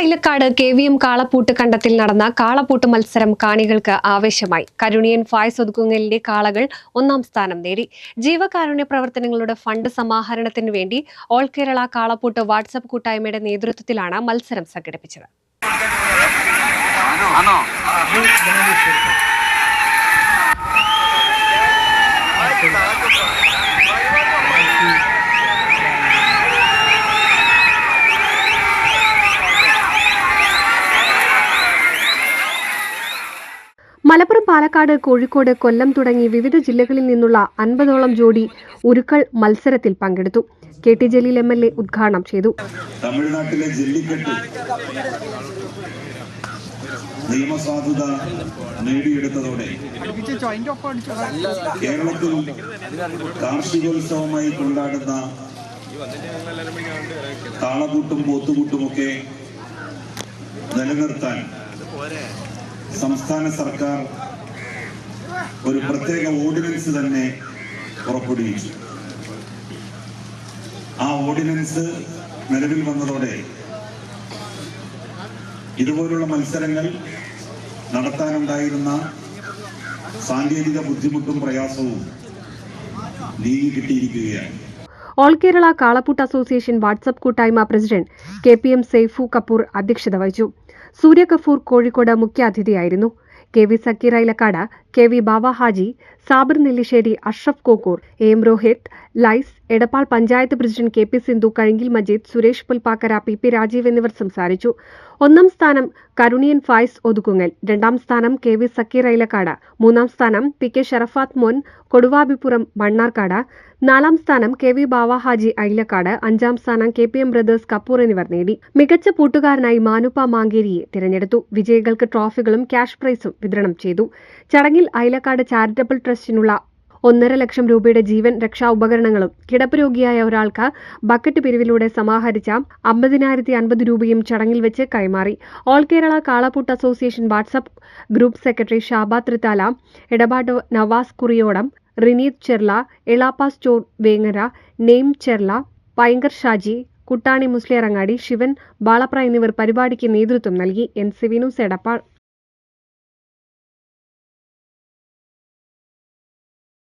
Ailakkad K V M കാളപ്പൂട്ട് കണ്ടത്തിൽ നടന്ന കാളപ്പൂട്ട് മത്സരം കാണികൾക്ക് ആവേശമായി. കരുണിയൻ ഫായ്സ് ഒതുക്കുങ്ങലിന്റെ കാളകൾ ഒന്നാം സ്ഥാനം നേടി. ജീവകാരുണ്യ പ്രവർത്തനങ്ങളുടെ ഫണ്ട് സമാഹരണത്തിന് വേണ്ടി ഓൾ കേരള കാളപ്പൂട്ട് വാട്സപ്പ് കൂട്ടായ്മയുടെ നേതൃത്വത്തിലാണ് മത്സരം സംഘടിപ്പിച്ചത്. മലപ്പുറം പാലക്കാട് കോഴിക്കോട് കൊല്ലം തുടങ്ങി വിവിധ ജില്ലകളിൽ നിന്നുള്ള അൻപതോളം ജോഡി ഉരുക്കൾ മത്സരത്തിൽ പങ്കെടുത്തു. K T Jaleel M L A ഉദ്ഘാടനം ചെയ്തു. തമിഴ്നാട്ടിലെ ജല്ലിക്കെട്ട് നിയമസാധുത നേടിയെടുത്തതോടെ കേരളത്തിൽ കാർഷികോത്സവമായി കൊണ്ടാടുന്ന താളകൂട്ടും പോത്തുകൂട്ടുമൊക്കെ നിലനിർത്താൻ സംസ്ഥാന സർക്കാർ ഒരു പ്രത്യേക ഓർഡിനൻസ് തന്നെ പുറപ്പെടുവിച്ചു. ആ ഓർഡിനൻസ് നിലവിൽ വന്നതോടെ ഇതുപോലുള്ള മത്സരങ്ങൾ നടത്താനുണ്ടായിരുന്ന സാങ്കേതിക ബുദ്ധിമുട്ടും പ്രയാസവും നീങ്ങി കിട്ടിയിരിക്കുകയാണ്. ഓൾ കേരള കാളപ്പൂട്ട് അസോസിയേഷൻ വാട്സപ്പ് കൂട്ടായ്മ president K P M Saifu Kapoor അധ്യക്ഷത വഹിച്ചു. Surya Kapoor Kozhikode മുഖ്യാതിഥിയായിരുന്നു K V Sakeera Ilakkad K V Baba Haji Sabir Nellissery Ashraf Kokkur M Rohith Lais Edappal panchayat president K P Sindhu Kazhungil Majeed Suresh Pulpakkara P P Rajeev എന്നിവർ സംസാരിച്ചു. ഒന്നാം സ്ഥാനം കരുണിയൻ ഫായ്സ് ഒതുക്കുങ്ങൽ രണ്ടാം സ്ഥാനം K V Zakir Ailakkad മൂന്നാം സ്ഥാനം പി കെ ഷറഫാത്ത് മോൻ കൊടുവാബിപ്പുറം മണ്ണാർക്കാട് നാലാം സ്ഥാനം കെ വി ബാവ ഹാജി ഐലക്കാട് അഞ്ചാം സ്ഥാനം K P M brothers Kapoor എന്നിവർ നേടി. മികച്ച പൂട്ടുകാരനായി മാനുപ്പ മാങ്കേരിയെ തിരഞ്ഞെടുത്തു. വിജയികൾക്ക് ട്രോഫികളും ക്യാഷ് പ്രൈസും വിതരണം ചെയ്തു. ചടങ്ങിൽ ഐലക്കാട് ചാരിറ്റബിൾ ട്രസ്റ്റിനുള്ള ഒന്നര ലക്ഷം രൂപയുടെ ജീവൻ രക്ഷാ ഉപകരണങ്ങളും കിടപ്പ് രോഗിയായ ഒരാൾക്ക് ബക്കറ്റ് പിരിവിലൂടെ സമാഹരിച്ച അമ്പതിനായിരത്തി അൻപത് രൂപയും ചടങ്ങിൽ വെച്ച് കൈമാറി. All Kerala കാളപ്പൂട്ട് association WhatsApp group secretary Shaba Thrithala ഇടപാട് നവാസ് കുറിയോടം റിനീത് ചെർല എളാപ്പ സ്റ്റോർ വേങ്ങര നെയ്ം ചെർല പൈങ്കർ ഷാജി കുട്ടാണി മുസ്ലിയറങ്ങാടി ശിവൻ ബാളപ്ര എന്നിവർ പരിപാടിക്ക് നേതൃത്വം നൽകി. N C Vinu news Edappal.